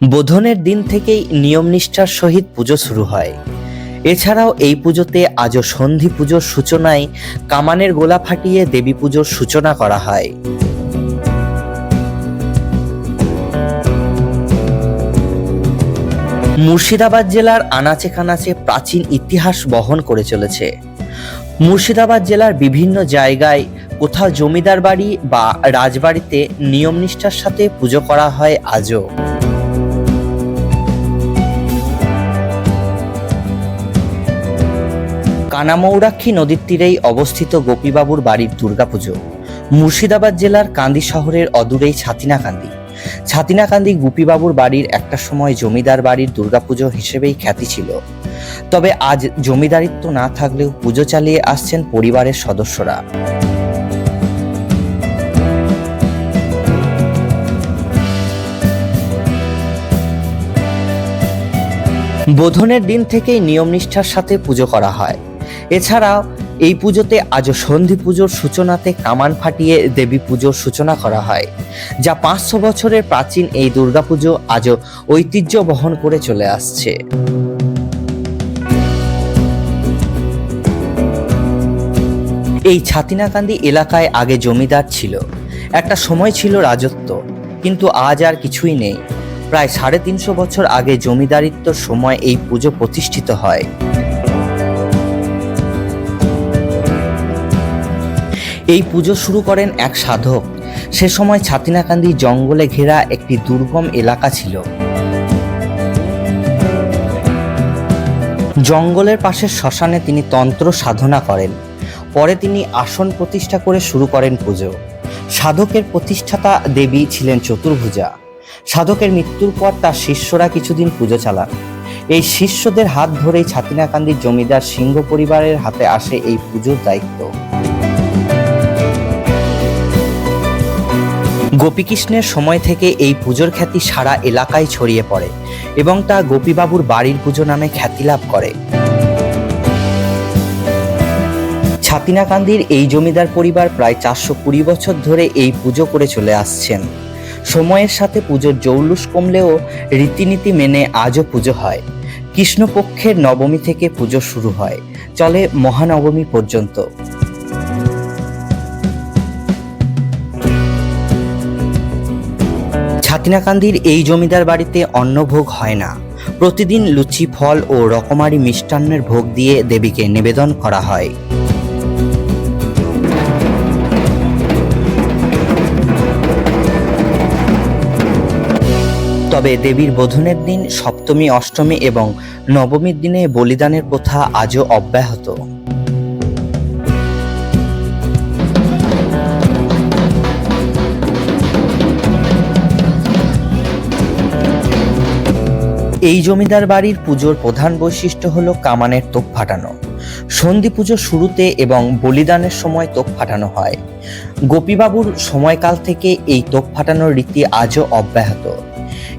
বোধনের দিন থেকেই নিয়মনিষ্ঠার সহিত পুজো শুরু হয়। এছাড়াও এই পুজোতে আজও সন্ধি পুজোর সূচনায় কামানের গোলা ফাটিয়ে দেবী পুজোর সূচনা করা হয়। মুর্শিদাবাদ জেলার আনাচে কানাচে প্রাচীন ইতিহাস বহন করে চলেছে। মুর্শিদাবাদ জেলার বিভিন্ন জায়গায় কোথাও জমিদার বাড়ি বা রাজবাড়িতে নিয়মনিষ্ঠার সাথে পুজো করা হয় আজও। কানামৌরাক্ষী নদীর তীরেই অবস্থিত গোপীবাবুর বাড়ির দুর্গাপুজো। মুর্শিদাবাদ জেলার কান্দি শহরের অদূরেই ছাতিনাকান্দি। ছাতিনাকান্দি গুপিবাবুর বাড়ির একটা সময় জমিদার বাড়ির দুর্গাপুজো হিসেবেই খ্যাতি ছিল। তবে আজ জমিদারিত্ব না থাকলেও পুজো চালিয়ে আসছেন পরিবারের সদস্যরা। বোধনের দিন থেকেই নিয়মনিষ্ঠার সাথে পুজো করা হয়। এছাড়াও এই পুজোতে আজও সন্ধি পুজোর সূচনাতে কামান ফাটিয়ে দেবী পুজোর সূচনা করা হয়, যা পাঁচশো বছরের প্রাচীন এই দুর্গাপুজো আজও ঐতিহ্য বহন করে চলে আসছে। এই ছাতিনাকান্দি এলাকায় আগে জমিদার ছিল। একটা সময় ছিল রাজত্ব, কিন্তু আজ আর কিছুই নেই। প্রায় সাড়ে তিনশো বছর আগে জমিদারিত্বর সময় এই পুজো প্রতিষ্ঠিত হয়। এই পুজো শুরু করেন এক সাধক। সে সময় ছাতিনাকান্দি জঙ্গলে ঘেরা একটি দুর্গম এলাকা ছিল। জঙ্গলের পাশে শ্মশানে তিনি তন্ত্র সাধনা করেন। পরে তিনি আসন প্রতিষ্ঠা করে শুরু করেন পুজো। সাধকের প্রতিষ্ঠাতা দেবী ছিলেন চতুর্ভুজা। সাধকের মৃত্যুর পর তার শিষ্যরা কিছুদিন পুজো চালান। এই শিষ্যদের হাত ধরেই ছাতিনাকান্দির জমিদার সিংহ পরিবারের হাতে আসে এই পুজোর দায়িত্ব। গোপীকৃষ্ণের সময় থেকে এই পুজোর খ্যাতি সারা এলাকায় ছড়িয়ে পড়ে এবং তা গোপীবাবুর বাড়ির পুজো নামে খ্যাতি লাভ করে। ছাতিনাকান্দির এই জমিদার পরিবার প্রায় চারশো কুড়ি বছর ধরে এই পুজো করে চলে আসছেন। সময়ের সাথে পুজোর জৌলুস কমলেও রীতিনীতি মেনে আজও পুজো হয়। কৃষ্ণপক্ষের নবমী থেকে পুজো শুরু হয়। চলে মহানবমী পর্যন্ত। ছাতিনাকান্দির এই জমিদার বাড়িতে অন্নভোগ হয় না। প্রতিদিন লুচি, ফল ও রকমারি মিষ্টান্নের ভোগ দিয়ে দেবীকে নিবেদন করা হয়। তবে দেবীর বোধনের দিন সপ্তমী, অষ্টমী এবং নবমীর দিনে বলিদানের প্রথা আজও অব্যাহত। এই জমিদার বাড়ির পুজোর প্রধান বৈশিষ্ট্য হলো কামানের তোপ ফাটানো। সন্ধি পুজোর শুরুতে এবং বলিদানের সময় তোপ ফাটানো হয়। গোপীবাবুর সময়কাল থেকে এই তোপ ফাটানোর রীতি আজও অব্যাহত।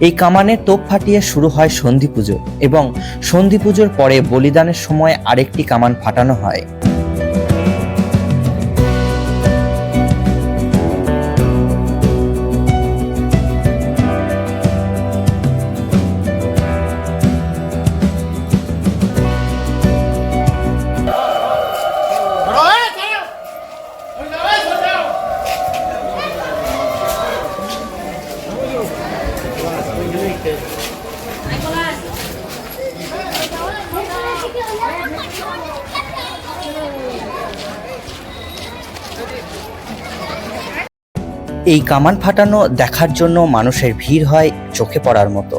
এই কামানের তোপ ফাটিয়ে শুরু হয় সন্ধি পুজো এবং সন্ধি পুজোর পরে বলিদানের সময় আরেকটি কামান ফাটানো হয়। এই কামান ফাটানো দেখার জন্য মানুষের ভিড় হয় চোখে পড়ার মতো।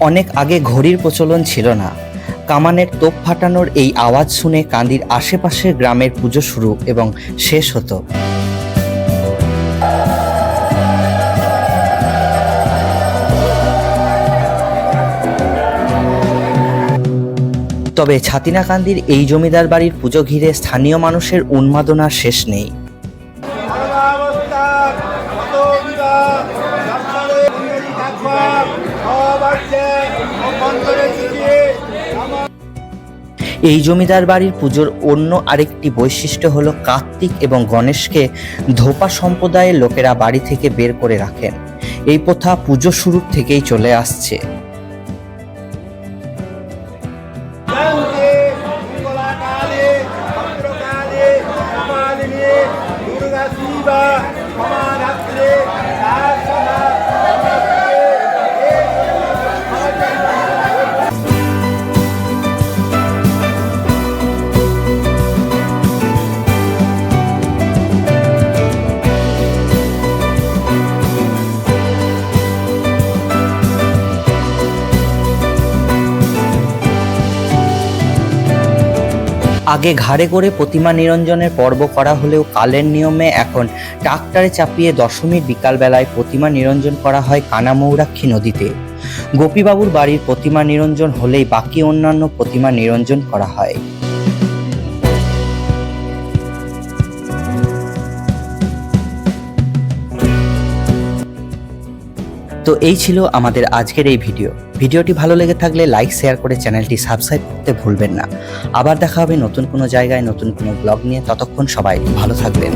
অনেক আগে ঘড়ির প্রচলন ছিল না। কামানের তোপ ফাটানোর এই আওয়াজ শুনে কান্দির আশেপাশের গ্রামের পুজো শুরু এবং শেষ হতো। তবে ছাতিনাকান্দির এই জমিদার বাড়ির পুজো ঘিরে স্থানীয় মানুষের উন্মাদনার শেষ নেই। এই জমিদার বাড়ির পুজোর অন্য আরেকটি বৈশিষ্ট্য হলো কার্তিক এবং গণেশকে ধোপা সম্প্রদায়ের লোকেরা বাড়ি থেকে বের করে রাখেন। এই প্রথা পুজো শুরুর থেকেই চলে আসছে। আগে ঘাড়ে করে প্রতিমা নিরঞ্জনের পর্ব করা হলেও কালের নিয়মে এখন ট্রাক্টরে চাপিয়ে দশমীর বিকালবেলায় প্রতিমা নিরঞ্জন করা হয় কানামৌরাক্ষী নদীতে। গোপীবাবুর বাড়ির প্রতিমা নিরঞ্জন হলেই বাকি অন্যান্য প্রতিমা নিরঞ্জন করা হয়। তো এই ছিল আমাদের আজকের এই ভিডিও। ভিডিওটি ভালো লেগে থাকলে লাইক, শেয়ার করে চ্যানেলটি সাবস্ক্রাইব করতে ভুলবেন না। আবার দেখা হবে নতুন কোনো জায়গায়, নতুন কোনো ব্লগ নিয়ে। ততক্ষণ সবাই ভালো থাকবেন।